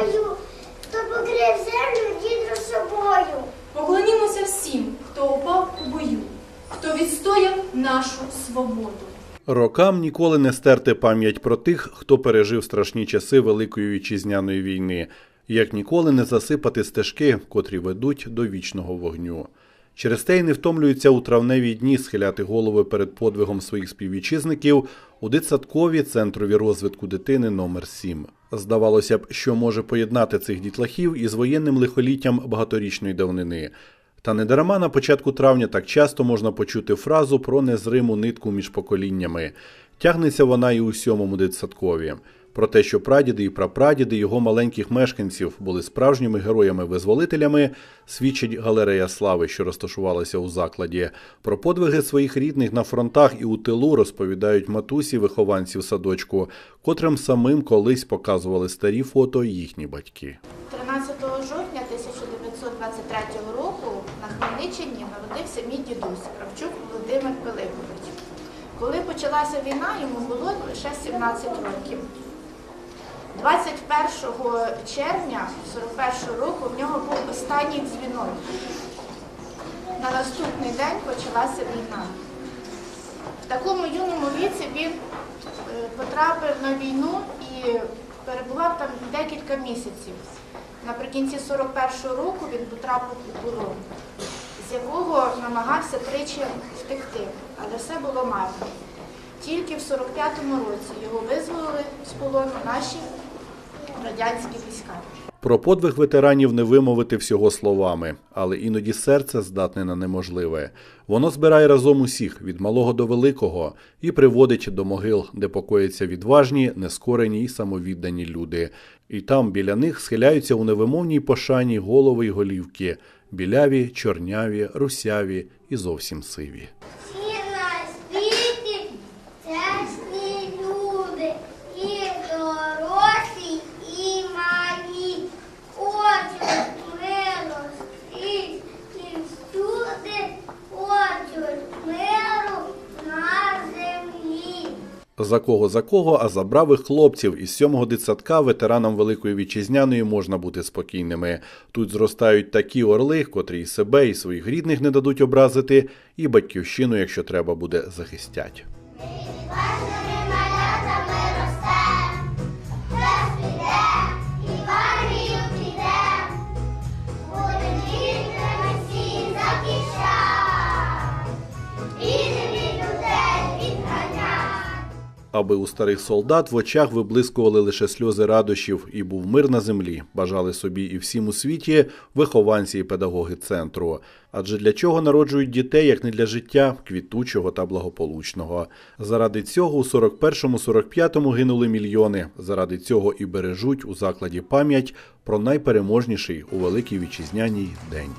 бою, хто покрив землю дідро собою. Поклонімося всім, хто упав у бою, хто відстояв нашу свободу. Рокам ніколи не стерти пам'ять про тих, хто пережив страшні часи Великої вітчизняної війни, як ніколи не засипати стежки, котрі ведуть до вічного вогню. Через те й не втомлюються у травневі дні схиляти голови перед подвигом своїх співвітчизників у дитсадкові центрові розвитку дитини номер 7 Здавалося б, що може поєднати цих дітлахів із воєнним лихоліттям багаторічної давнини. Та недарма на початку травня так часто можна почути фразу про незриму нитку між поколіннями. Тягнеться вона і у сьомому дитсадкові. Про те, що прадіди і прапрадіди його маленьких мешканців були справжніми героями-визволителями, свідчить галерея слави, що розташувалася у закладі. Про подвиги своїх рідних на фронтах і у тилу розповідають матусі вихованців садочку, котрим самим колись показували старі фото їхні батьки. 13 жовтня 1923 року на народився мій дідусь Кравчук Володимир Пилипович. Коли почалася війна, йому було лише 17 років. 21 червня 41 року в нього був останній дзвінок. На наступний день почалася війна. В такому юному віці він е, потрапив на війну і перебував там декілька місяців. Наприкінці 41-го року він потрапив у полон, з якого намагався тричі втекти, але все було марно. Тільки в 45-му році його визволили з полону наші радянські війська. Про подвиг ветеранів не вимовити всього словами, але іноді серце здатне на неможливе. Воно збирає разом усіх від малого до великого і приводить до могил, де покояться відважні, нескорені і самовіддані люди. І там біля них схиляються у невимовній пошані голови й голівки, біляві, чорняві, русяві і зовсім сиві. Всі на світі чесні люди, і дорослі, і малі. Хочуть милості, і всюди хочуть миру на землі. За кого за кого, а за бравих хлопців із сьомого дитсадка ветеранам Великої Вітчизняної можна бути спокійними. Тут зростають такі орли, котрі і себе, і своїх рідних не дадуть образити, і батьківщину, якщо треба буде, захистять. Аби у старих солдат в очах виблискували лише сльози радощів і був мир на землі, бажали собі і всім у світі вихованці і педагоги центру. Адже для чого народжують дітей, як не для життя квітучого та благополучного? Заради цього у 41-45 гинули мільйони. Заради цього і бережуть у закладі пам'ять про найпереможніший у великій вітчизняній день.